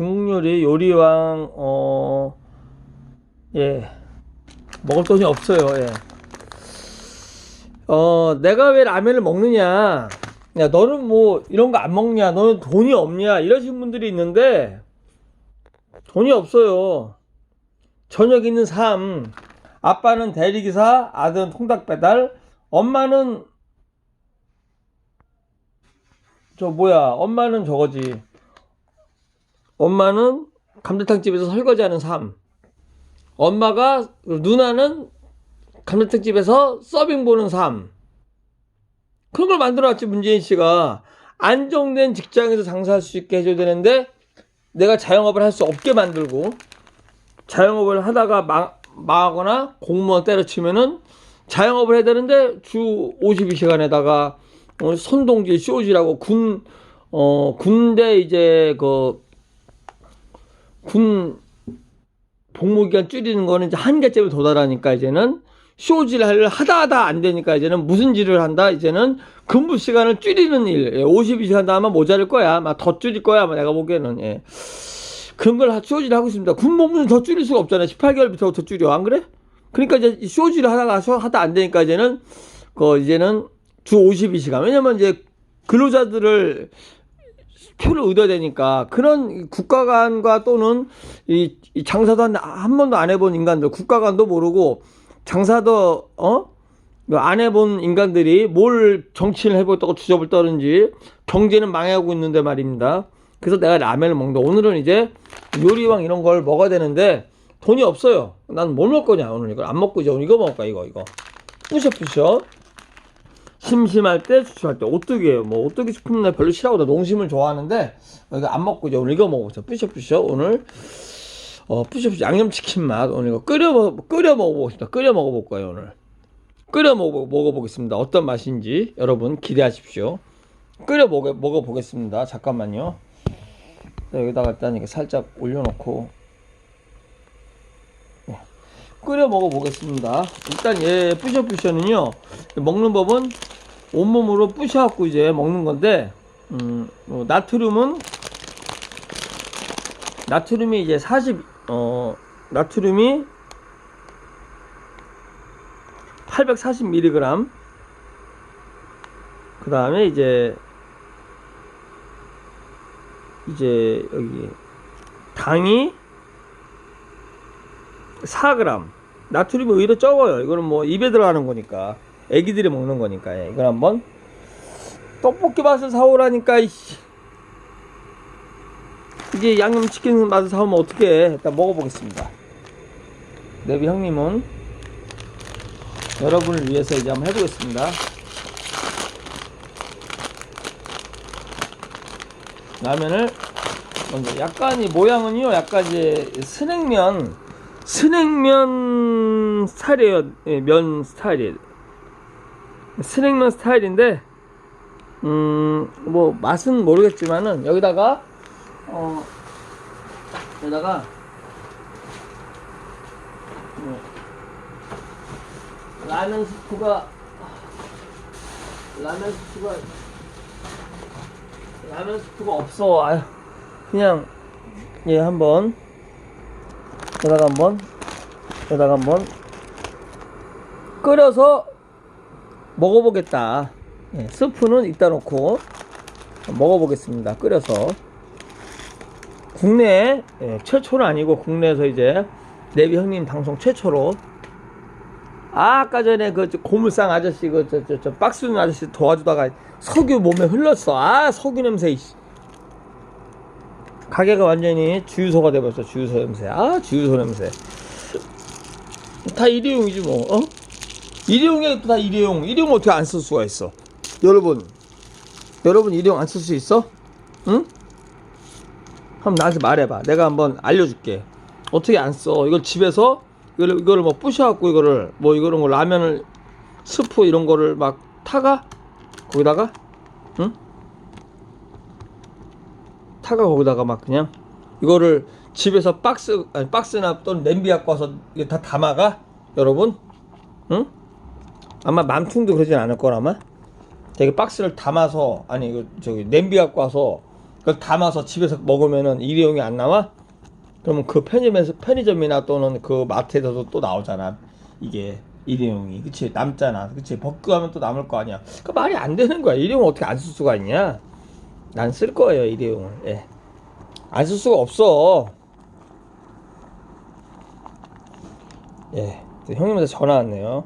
중국 요리 요리왕 어 예. 먹을 돈이 없어요. 예. 어, 내가 왜 라면을 먹느냐? 야, 너는 뭐 이런 거 안 먹냐? 너는 돈이 없냐? 이러신 분들이 있는데 돈이 없어요. 저녁 있는 삶. 아빠는 대리기사, 아들은 통닭 배달, 엄마는 저 뭐야? 엄마는 저거지. 엄마는 감자탕 집에서 설거지하는 삶. 엄마가 누나는 감자탕 집에서 서빙 보는 삶. 그런 걸 만들어놨지 문재인 씨가 안정된 직장에서 장사할 수 있게 해줘야 되는데 내가 자영업을 할 수 없게 만들고 자영업을 하다가 망, 망하거나 공무원 때려치면은 자영업을 해야 되는데 주 52시간에다가 어, 손동질 쇼지라고 군, 어, 군대 이제 그, 군 복무 기간 줄이는 거는 이제 한계점에 도달하니까 이제는 쇼지를 하다 하다 안 되니까 이제는 무슨 일을 한다? 이제는 근무 시간을 줄이는 일. 52시간 다 하면 모자랄 거야. 아마 더 줄일 거야. 아마 내가 보기에는 예. 그런 걸 쇼지를 하고 있습니다. 군 복무는 더 줄일 수가 없잖아요. 18개월부터 더 줄여. 안 그래? 그러니까 이제 쇼지를 하다가 쇼 하다 안 되니까 이제는 그 이제는 주 52시간. 왜냐면 이제 근로자들을 표를 얻어야 되니까 그런 국가관과 또는 이, 이 장사도 한, 한 번도 안 해본 인간들 국가관도 모르고 장사도 어? 안 해본 인간들이 뭘 정치를 해보겠다고 주접을 떠는지 경제는 망하고 있는데 말입니다. 그래서 내가 라면을 먹는다. 오늘은 이제 요리왕 이런 걸 먹어야 되는데 돈이 없어요. 난 뭘 먹을 거냐 오늘 이걸 안 먹고 이제 이거 먹을까 이거 이거 부셔 부셔 심심할 때 주춤할 때 오뚜기 뭐 오뚜기 나 별로 싫어하고 나 농심을 좋아하는데 이거 안 먹고 이제 오늘 이거 먹어보자. 뿌셔뿌셔 오늘 어 뿌셔뿌셔 양념치킨 맛. 오늘 이거 끓여 먹 끓여 먹어보겠습니다. 끓여 먹어볼 거예요 오늘. 끓여 먹어 먹어보겠습니다. 어떤 맛인지 여러분 기대하십시오. 끓여 먹어 먹어보겠습니다. 잠깐만요. 자, 여기다가 일단 이렇게 살짝 올려놓고. 네. 끓여 먹어보겠습니다. 일단 얘 뿌셔뿌셔는요, 먹는 법은 온몸으로 뿌셔갖고 이제 먹는 건데, 음, 어, 나트륨은, 나트륨이 이제 40, 어, 나트륨이 840mg, 그 다음에 이제, 이제 여기, 당이 4g. 나트륨이 오히려 적어요. 이거는 뭐 입에 들어가는 거니까. 애기들이 먹는 거니까. 예. 이걸 한번 떡볶이 맛을 사오라니까. 이씨. 이게 양념치킨 맛을 사오면 어떻게 해? 일단 먹어보겠습니다. 네비 형님은 여러분을 위해서 이제 한번 해보겠습니다. 라면을 먼저 약간 이 모양은요, 약간 이제 스낵면 스낵면 스타일이에요. 예, 면 스타일이. 스낵면 스타일인데, 음, 뭐, 맛은 모르겠지만은, 여기다가, 어, 여기다가, 뭐, 라면 스프가, 라면 스프가, 라면 스프가 없어. 아유, 그냥, 예, 한번, 여기다가 한번 여기다가 한번 끓여서 먹어보겠다. 예, 스프는 이따 놓고 먹어보겠습니다. 끓여서. 국내 예, 최초는 아니고 국내에서 이제 내비 형님 방송 최초로. 아, 아까 전에 그 고물상 아저씨 그 저 저 저 박스 아저씨 도와주다가 석유 몸에 흘렀어. 아 석유 냄새 이씨. 가게가 완전히 주유소가 돼버렸어 주유소 냄새. 아 주유소 냄새. 다 일회용이지 뭐 어? 일회용에 다 일회용. 일회용 어떻게 안 쓸 수가 있어? 여러분. 여러분 일회용 안 쓸 수 있어? 응? 한번 나한테 말해봐. 내가 한번 알려줄게. 어떻게 안 써? 이걸 집에서 이거를, 이거를 뭐 부셔갖고 이거를 뭐 이거를 뭐 라면을 스프 이런 거를 막 타가? 거기다가? 응? 타가 거기다가 막 그냥? 이거를 집에서 박스 아니 박스나 또는 냄비 갖고 와서 이게 다 담아가? 여러분? 응 아마 맘퉁도 그러진 않을 거라마 되게 박스를 담아서 아니 이거 저기 냄비 갖고 와서 그걸 담아서 집에서 먹으면은 일회용이 안 나와? 그러면 그 편의점에서 편의점이나 또는 그 마트에서도 또 나오잖아. 이게 일회용이 그치 남잖아. 그치 벗겨하면 또 남을 거 아니야. 그 말이 안 되는 거야. 일회용 어떻게 안 쓸 수가 있냐? 난 쓸 거예요 일회용을. 예. 안 쓸 수가 없어. 예. 형님한테 전화 왔네요.